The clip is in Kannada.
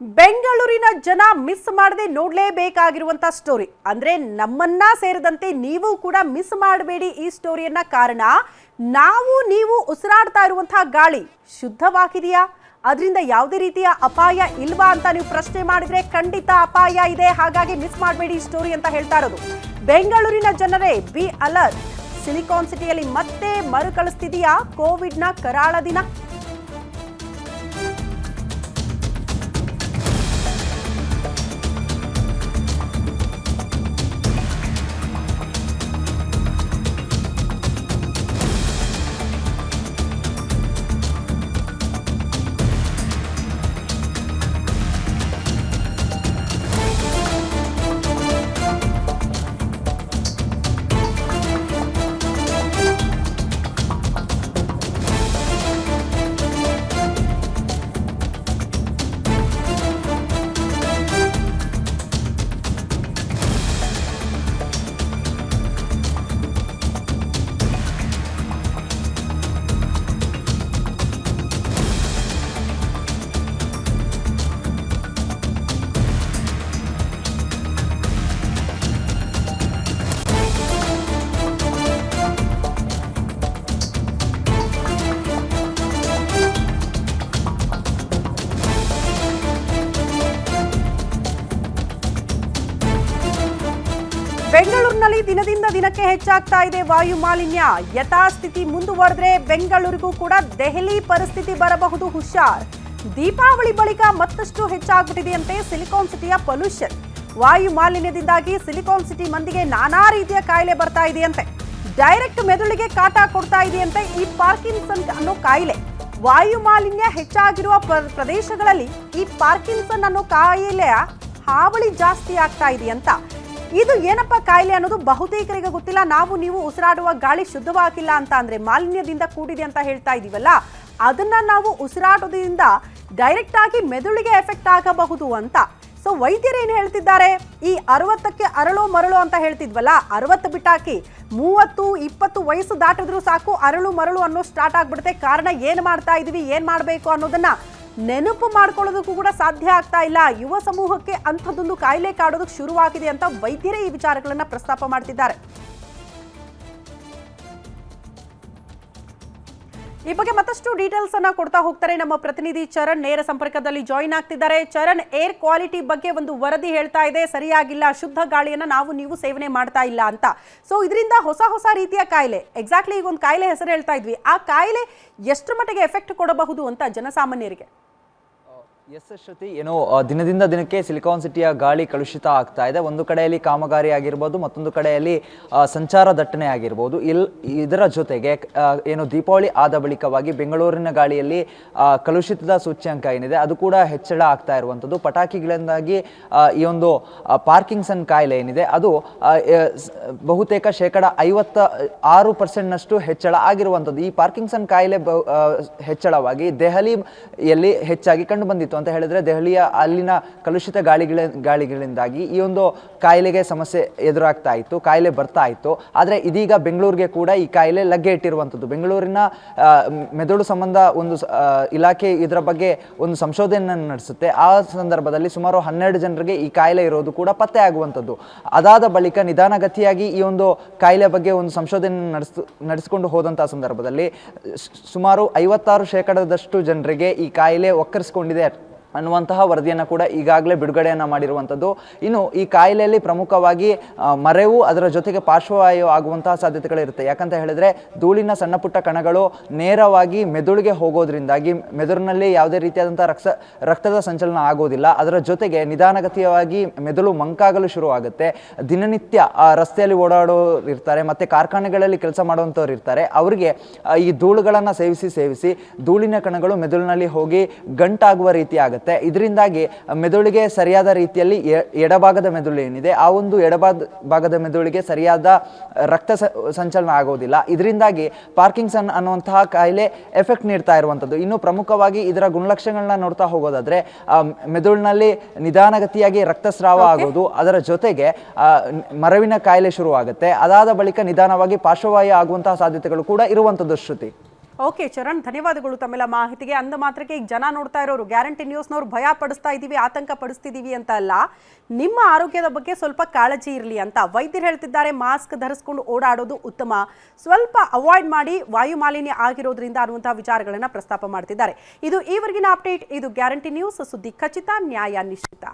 ಬೆಂಗಳೂರಿನ ಜನ ಮಿಸ್ ಮಾಡದೆ ನೋಡಲೇಬೇಕಾಗಿರುವಂಥ ಸ್ಟೋರಿ ಅಂದ್ರೆ ನಮ್ಮನ್ನ ಸೇರಿದಂತೆ ನೀವು ಕೂಡ ಮಿಸ್ ಮಾಡಬೇಡಿ ಈ ಸ್ಟೋರಿಯನ್ನ ಕಾರಣ, ನಾವು ನೀವು ಉಸಿರಾಡ್ತಾ ಇರುವಂತಹ ಗಾಳಿ ಶುದ್ಧವಾಗಿದೆಯಾ? ಅದರಿಂದ ಯಾವುದೇ ರೀತಿಯ ಅಪಾಯ ಇಲ್ವಾ ಅಂತ ನೀವು ಪ್ರಶ್ನೆ ಮಾಡಿದ್ರೆ ಖಂಡಿತ ಅಪಾಯ ಇದೆ. ಹಾಗಾಗಿ ಮಿಸ್ ಮಾಡಬೇಡಿ ಈ ಸ್ಟೋರಿ ಅಂತ ಹೇಳ್ತಾ ಇರೋದು. ಬೆಂಗಳೂರಿನ ಜನರೇ ಬಿ ಅಲರ್ಟ್ ಸಿಲಿಕಾನ್ ಸಿಟಿಯಲ್ಲಿ ಮತ್ತೆ ಮರುಕಳಿಸ್ತಿದೆಯಾ? ಕೋವಿಡ್ನ ಕರಾಳ ದಿನ. ಬೆಂಗಳೂರಿನಲ್ಲಿ ದಿನದಿಂದ ದಿನಕ್ಕೆ ಹೆಚ್ಚಾಗ್ತಾ ಇದೆ ವಾಯು ಮಾಲಿನ್ಯ. ಯಥಾಸ್ಥಿತಿ ಮುಂದುವರೆದ್ರೆ ಬೆಂಗಳೂರಿಗೂ ಕೂಡ ದೆಹಲಿ ಪರಿಸ್ಥಿತಿ ಬರಬಹುದು ಹುಷಾರ್. ದೀಪಾವಳಿ ಬಳಿಕ ಮತ್ತಷ್ಟು ಹೆಚ್ಚಾಗ್ಬಿಟ್ಟಿದೆಯಂತೆ ಸಿಲಿಕಾನ್ ಸಿಟಿಯ ಪೊಲ್ಯೂಷನ್. ವಾಯು ಮಾಲಿನ್ಯದಿಂದಾಗಿ ಸಿಲಿಕಾನ್ ಸಿಟಿ ಮಂದಿಗೆ ನಾನಾ ರೀತಿಯ ಕಾಯಿಲೆ ಬರ್ತಾ ಇದೆಯಂತೆ. ಡೈರೆಕ್ಟ್ ಮೆದುಳಿಗೆ ಕಾಟ ಕೊಡ್ತಾ ಇದೆಯಂತೆ ಈ ಪಾರ್ಕಿನ್ಸನ್ ಅನ್ನೋ ಕಾಯಿಲೆ. ವಾಯು ಮಾಲಿನ್ಯ ಹೆಚ್ಚಾಗಿರುವ ಪ್ರ- ಪ್ರದೇಶಗಳಲ್ಲಿ ಈ ಪಾರ್ಕಿನ್ಸನ್ ಅನ್ನೋ ಕಾಯಿಲೆಯ ಹಾವಳಿ ಜಾಸ್ತಿ ಆಗ್ತಾ ಇದೆಯಂತ. ಇದು ಏನಪ್ಪ ಕಾಯಿಲೆ ಅನ್ನೋದು ಬಹುತೇಕರಿಗೆ ಗೊತ್ತಿಲ್ಲ. ನಾವು ನೀವು ಉಸಿರಾಡುವ ಗಾಳಿ ಶುದ್ಧವಾಗಿಲ್ಲ ಅಂತ ಅಂದ್ರೆ ಮಾಲಿನ್ಯದಿಂದ ಕೂಡಿದೆ ಅಂತ ಹೇಳ್ತಾ ಇದೀವಲ್ಲ. ಅದನ್ನ ನಾವು ಉಸಿರಾಟೋದ್ರಿಂದ ಡೈರೆಕ್ಟ್ ಆಗಿ ಮೆದುಳಿಗೆ ಎಫೆಕ್ಟ್ ಆಗಬಹುದು ಅಂತ. ಸೊ ವೈದ್ಯರು ಏನು ಹೇಳ್ತಿದ್ದಾರೆ? ಈ ಅರವತ್ತಕ್ಕೆ ಅರಳು ಮರಳು ಅಂತ ಹೇಳ್ತಿದ್ವಲ್ಲ, ಅರವತ್ತು ಬಿಟ್ಟಾಕಿ ಮೂವತ್ತು, ಇಪ್ಪತ್ತು ವಯಸ್ಸು ದಾಟಿದ್ರು ಸಾಕು, ಅರಳು ಮರಳು ಅನ್ನೋ ಸ್ಟಾರ್ಟ್ ಆಗ್ಬಿಡುತ್ತೆ. ಕಾರಣ ಏನು ಮಾಡ್ತಾ ಇದೀವಿ, ಏನ್ ಮಾಡಬೇಕು ಅನ್ನೋದನ್ನ ನೆನಪು ಮಾಡ್ಕೊಳ್ಳೋದಕ್ಕೂ ಕೂಡ ಸಾಧ್ಯ ಆಗ್ತಾ ಇಲ್ಲ. ಯುವ ಸಮೂಹಕ್ಕೆ ಅಂಥದ್ದೊಂದು ಕಾಯಿಲೆ ಕಾಡೋದಕ್ಕೆ ಶುರುವಾಗಿದೆ ಅಂತ ವೈದ್ಯರೇ ಈ ವಿಚಾರಗಳನ್ನ ಪ್ರಸ್ತಾಪ ಮಾಡ್ತಿದ್ದಾರೆ. ಈ ಬಗ್ಗೆ ಮತ್ತಷ್ಟು ಡೀಟೇಲ್ಸ್ ಅನ್ನ ಕೊಡ್ತಾ ಹೋಗ್ತಾರೆ ನಮ್ಮ ಪ್ರತಿನಿಧಿ ಚರಣ್. ನೇರ ಸಂಪರ್ಕದಲ್ಲಿ ಜಾಯಿನ್ ಆಗ್ತಿದ್ದಾರೆ. ಚರಣ್ ಏರ್ ಕ್ವಾಲಿಟಿ ಬಗ್ಗೆ ಒಂದು ವರದಿ ಹೇಳ್ತಾ ಇದೆ. ಸರಿಯಾಗಿಲ್ಲ, ಶುದ್ಧ ಗಾಳಿಯನ್ನ ನಾವು ನೀವು ಸೇವನೆ ಮಾಡ್ತಾ ಇಲ್ಲ ಅಂತ. ಸೊ ಇದರಿಂದ ಹೊಸ ಹೊಸ ರೀತಿಯ ಕಾಯಿಲೆ ಎಕ್ಸಾಕ್ಟ್ಲಿ ಈಗ ಒಂದು ಕಾಯಿಲೆ ಹೆಸರು ಹೇಳ್ತಾ ಇದ್ವಿ. ಆ ಕಾಯಿಲೆ ಎಷ್ಟರ ಮಟ್ಟಿಗೆ ಎಫೆಕ್ಟ್ ಕೊಡಬಹುದು ಅಂತ ಜನಸಾಮಾನ್ಯರಿಗೆ? ಎಸ್ ಶ್ರುತಿ ಏನು ದಿನದಿಂದ ದಿನಕ್ಕೆ ಸಿಲಿಕಾನ್ ಸಿಟಿಯ ಗಾಳಿ ಕಲುಷಿತ ಆಗ್ತಾ ಇದೆ. ಒಂದು ಕಡೆಯಲ್ಲಿ ಕಾಮಗಾರಿ ಆಗಿರ್ಬೋದು, ಮತ್ತೊಂದು ಕಡೆಯಲ್ಲಿ ಸಂಚಾರ ದಟ್ಟಣೆ ಆಗಿರ್ಬೋದು. ಇಲ್, ಇದರ ಜೊತೆಗೆ ಏನು, ದೀಪಾವಳಿ ಆದ ಬಳಿಕವಾಗಿ ಬೆಂಗಳೂರಿನ ಗಾಳಿಯಲ್ಲಿ ಕಲುಷಿತದ ಸೂಚ್ಯಂಕ ಏನಿದೆ, ಅದು ಕೂಡ ಹೆಚ್ಚಳ ಆಗ್ತಾ ಇರುವಂಥದ್ದು. ಪಟಾಕಿಗಳಿಂದಾಗಿ ಈ ಒಂದು ಪಾರ್ಕಿಂಗ್ಸನ್ ಕಾಯಿಲೆ ಏನಿದೆ, ಅದು ಬಹುತೇಕ ಶೇಕಡ ಐವತ್ತ, ಆರು ಪರ್ಸೆಂಟ್ನಷ್ಟು ಹೆಚ್ಚಳ ಆಗಿರುವಂಥದ್ದು. ಈ ಪಾರ್ಕಿಂಗ್ಸನ್ ಕಾಯಿಲೆ ಹೆಚ್ಚಳವಾಗಿ ದೆಹಲಿಯಲ್ಲಿ ಹೆಚ್ಚಾಗಿ ಕಂಡು ಬಂದಿತ್ತು. ಅಂತ ಹೇಳಿದ್ರೆ ದೆಹಲಿಯ ಅಲ್ಲಿನ ಕಲುಷಿತ ಗಾಳಿಗಳ ಗಾಳಿಗಳಿಂದಾಗಿ ಈ ಒಂದು ಕಾಯಿಲೆಗೆ ಸಮಸ್ಯೆ ಎದುರಾಗ್ತಾ ಇತ್ತು, ಕಾಯಿಲೆ ಬರ್ತಾ ಇತ್ತು. ಆದರೆ ಇದೀಗ ಬೆಂಗಳೂರಿಗೆ ಕೂಡ ಈ ಕಾಯಿಲೆ ಲಗ್ಗೆ ಇಟ್ಟಿರುವಂಥದ್ದು. ಬೆಂಗಳೂರಿನ ಮೆದುಳು ಸಂಬಂಧ ಒಂದು ಇಲಾಖೆ ಇದರ ಬಗ್ಗೆ ಒಂದು ಸಂಶೋಧನೆಯನ್ನು ನಡೆಸುತ್ತೆ. ಆ ಸಂದರ್ಭದಲ್ಲಿ ಸುಮಾರು ಹನ್ನೆರಡು ಜನರಿಗೆ ಈ ಕಾಯಿಲೆ ಇರೋದು ಕೂಡ ಪತ್ತೆ ಆಗುವಂಥದ್ದು. ಅದಾದ ಬಳಿಕ ನಿಧಾನಗತಿಯಾಗಿ ಈ ಒಂದು ಕಾಯಿಲೆ ಬಗ್ಗೆ ಒಂದು ಸಂಶೋಧನೆ ನಡೆಸ್ ನಡೆಸಿಕೊಂಡು ಹೋದಂತಹ ಸಂದರ್ಭದಲ್ಲಿ ಸುಮಾರು ಐವತ್ತಾರು ಶೇಕಡದಷ್ಟು ಜನರಿಗೆ ಈ ಕಾಯಿಲೆ ಒಕ್ಕರಿಸಿಕೊಂಡಿದೆ ಅನ್ನುವಂತಹ ವರದಿಯನ್ನು ಕೂಡ ಈಗಾಗಲೇ ಬಿಡುಗಡೆಯನ್ನು ಮಾಡಿರುವಂಥದ್ದು. ಇನ್ನು ಈ ಕಾಯಿಲೆಯಲ್ಲಿ ಪ್ರಮುಖವಾಗಿ ಮರೆವು ಅದರ ಜೊತೆಗೆ ಪಾರ್ಶ್ವವಾಯು ಆಗುವಂತಹ ಸಾಧ್ಯತೆಗಳಿರುತ್ತೆ. ಯಾಕಂತ ಹೇಳಿದ್ರೆ, ಧೂಳಿನ ಸಣ್ಣ ಪುಟ್ಟ ಕಣಗಳು ನೇರವಾಗಿ ಮೆದುಳಿಗೆ ಹೋಗೋದ್ರಿಂದಾಗಿ ಮೆದುಳಿನಲ್ಲಿ ಯಾವುದೇ ರೀತಿಯಾದಂಥ ರಕ್ತ ರಕ್ತದ ಸಂಚಲನ ಆಗೋದಿಲ್ಲ. ಅದರ ಜೊತೆಗೆ ನಿಧಾನಗತಿಯವಾಗಿ ಮೆದುಳು ಮಂಕಾಗಲು ಶುರುವಾಗುತ್ತೆ. ದಿನನಿತ್ಯ, ಆ, ರಸ್ತೆಯಲ್ಲಿ ಓಡಾಡೋರು ಇರ್ತಾರೆ, ಮತ್ತೆ ಕಾರ್ಖಾನೆಗಳಲ್ಲಿ ಕೆಲಸ ಮಾಡುವಂಥವ್ರು ಇರ್ತಾರೆ. ಅವರಿಗೆ ಈ ಧೂಳುಗಳನ್ನು ಸೇವಿಸಿ ಸೇವಿಸಿ ಧೂಳಿನ ಕಣಗಳು ಮೆದುಳಿನಲ್ಲಿ ಹೋಗಿ ಗಂಟಾಗುವ ರೀತಿ ಆಗುತ್ತೆ. ಇದರಿಂದಾಗಿ ಮೆದುಳಿಗೆ ಸರಿಯಾದ ರೀತಿಯಲ್ಲಿ ಎಡಭಾಗದ ಮೆದುಳು ಏನಿದೆ ಆ ಒಂದು ಎಡಭಾಗ ಭಾಗದ ಮೆದುಳಿಗೆ ಸರಿಯಾದ ರಕ್ತ ಸ- ಸಂಚಲನ ಆಗೋದಿಲ್ಲ. ಇದರಿಂದಾಗಿ ಪಾರ್ಕಿಂಗ್ಸನ್ ಅನ್ನುವಂತಹ ಕಾಯಿಲೆ ಎಫೆಕ್ಟ್ ನೀಡ್ತಾ ಇರುವಂಥದ್ದು. ಇನ್ನು ಪ್ರಮುಖವಾಗಿ ಇದರ ಗುಣಲಕ್ಷಣಗಳನ್ನ ನೋಡ್ತಾ ಹೋಗೋದಾದ್ರೆ ಮೆದುಳಿನಲ್ಲಿ ನಿಧಾನಗತಿಯಾಗಿ ರಕ್ತಸ್ರಾವ ಆಗೋದು ಅದರ ಜೊತೆಗೆ ಮರವಿನ ಕಾಯಿಲೆ ಶುರುವಾಗುತ್ತೆ. ಅದಾದ ಬಳಿಕ ನಿಧಾನವಾಗಿ ಪಾರ್ಶ್ವವಾಯು ಆಗುವಂತಹ ಸಾಧ್ಯತೆಗಳು ಕೂಡ ಇರುವಂಥದ್ದು ಶ್ರುತಿ. ಓಕೆ, ಚರಣ್, ಧನ್ಯವಾದಗಳು ತಮ್ಮೆಲ್ಲ ಮಾಹಿತಿಗೆ. ಅಂದ ಮಾತ್ರಕ್ಕೆ ಈಗ ಜನ ನೋಡ್ತಾ ಇರೋರು, ಗ್ಯಾರಂಟಿ ನ್ಯೂಸ್ನವ್ರು ಭಯ ಪಡಿಸ್ತಾ ಇದ್ದೀವಿ ಆತಂಕ ಪಡಿಸ್ತಿದ್ದೀವಿ ಅಂತ ಅಲ್ಲ. ನಿಮ್ಮ ಆರೋಗ್ಯದ ಬಗ್ಗೆ ಸ್ವಲ್ಪ ಕಾಳಜಿ ಇರಲಿ ಅಂತ ವೈದ್ಯರು ಹೇಳ್ತಿದ್ದಾರೆ, ಮಾಸ್ಕ್ ಧರಿಸ್ಕೊಂಡು ಓಡಾಡೋದು ಉತ್ತಮ. ಸ್ವಲ್ಪ ಅವಾಯ್ಡ್ ಮಾಡಿ ವಾಯು ಮಾಲಿನ್ಯ ಆಗಿರೋದ್ರಿಂದ ಅನ್ನುವಂತಹ ವಿಚಾರಗಳನ್ನು ಪ್ರಸ್ತಾಪ ಮಾಡ್ತಿದ್ದಾರೆ. ಇದು ಈವರೆಗಿನ ಅಪ್ಡೇಟ್, ಇದು ಗ್ಯಾರಂಟಿ ನ್ಯೂಸ್. ಸುದ್ದಿ ಖಚಿತ, ನ್ಯಾಯ ನಿಶ್ಚಿತ.